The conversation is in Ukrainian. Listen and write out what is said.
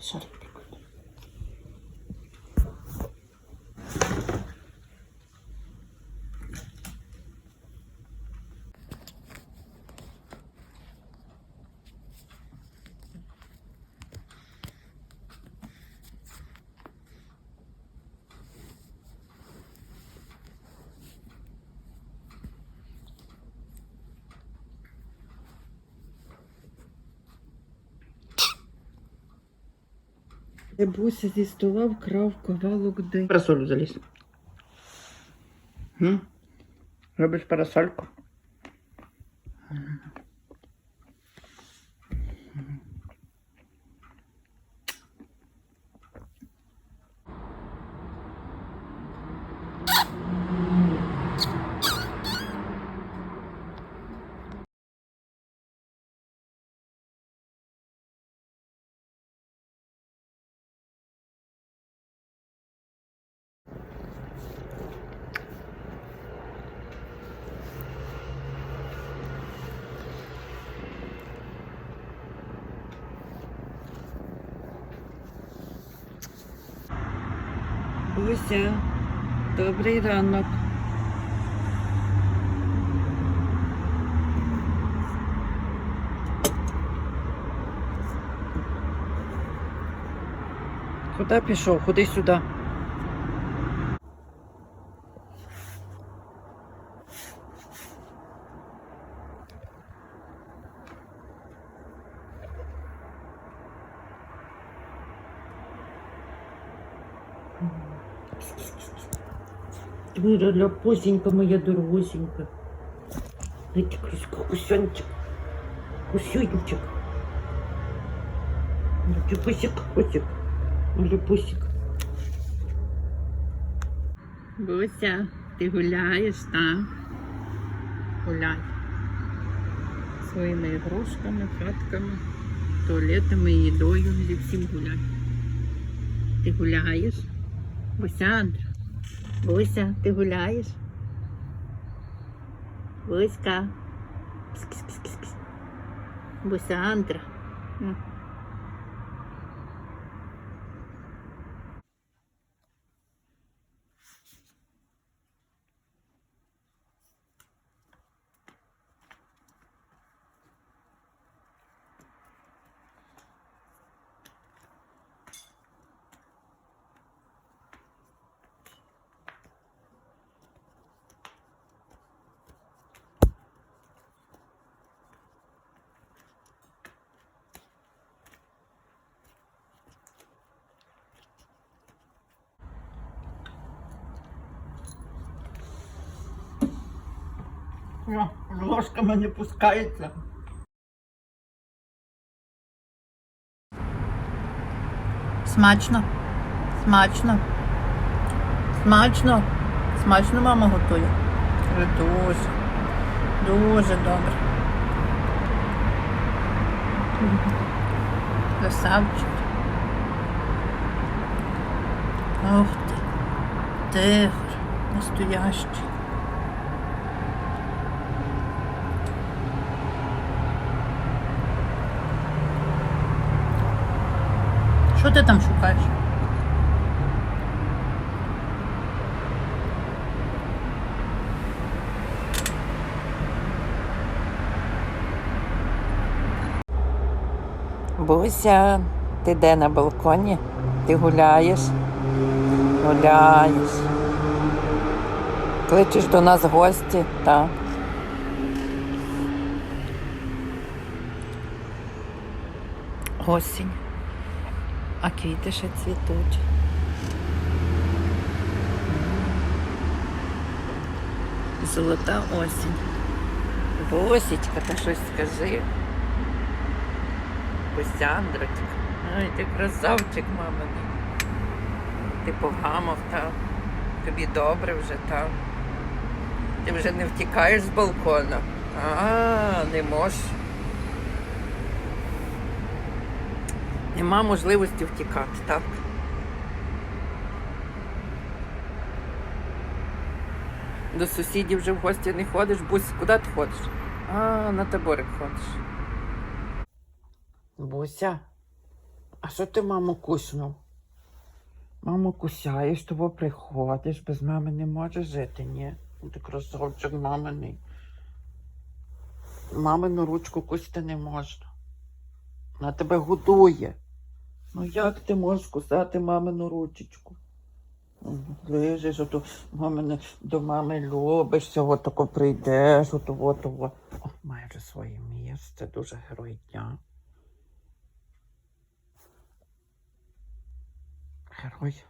是的。Буся зі стола вкрав ковалок де. Парасолю заліз. Робиш парасольку? Буся, добрий ранок. Куди пішов? Ходи сюди. Мира, ляпосенька моя дорогосенька. Дайте крыска, кусянчик. Кусюнчик. Ляпусик, кусик. Ляпусик. Буся, ти гуляєш, так? Гуляй. Своїми ігрушками, хатками, туалетами, їдою, зі всім гуляй. Ти гуляєш? Бусяндра. Буся, ти гуляєш? Буська. Бусяндра. Ложками не пускається. Смачно. Смачно. Смачно. Смачно мама готує. Каже, Дуже. Дуже добре. Красавчик. Ух ти. Тигр. Настоящий. Що ти там шукаєш? Буся, ти де на балконі? Ти гуляєш? Гуляєш. Кличеш до нас гості, так. Осінь. А квіти ще цвітуть. Золота осінь. Босічка, та щось скажи. Костяндрочка. Ай, ти красавчик, маминий. Ти погамав, та тобі добре вже, та. Ти вже не втікаєш з балкона. А, не можеш. Нема можливості втікати, так? До сусідів вже в гості не ходиш, Бусь, куди ти ходиш? А, на таборик ходиш. Буся, А що ти, мамо, куснув? Мамо, кусяєш, того приходиш, без мами не можеш жити, ні? Ну, Ти красавчик маминий. Мамину ручку кусти не можна. Вона тебе годує. Ну як ти можеш кусати мамину ручечку? Лежиш, ото мамине, до мами любишся, от тако прийдеш, ото, от, от. О, має вже своє місце, дуже герой дня. Герой.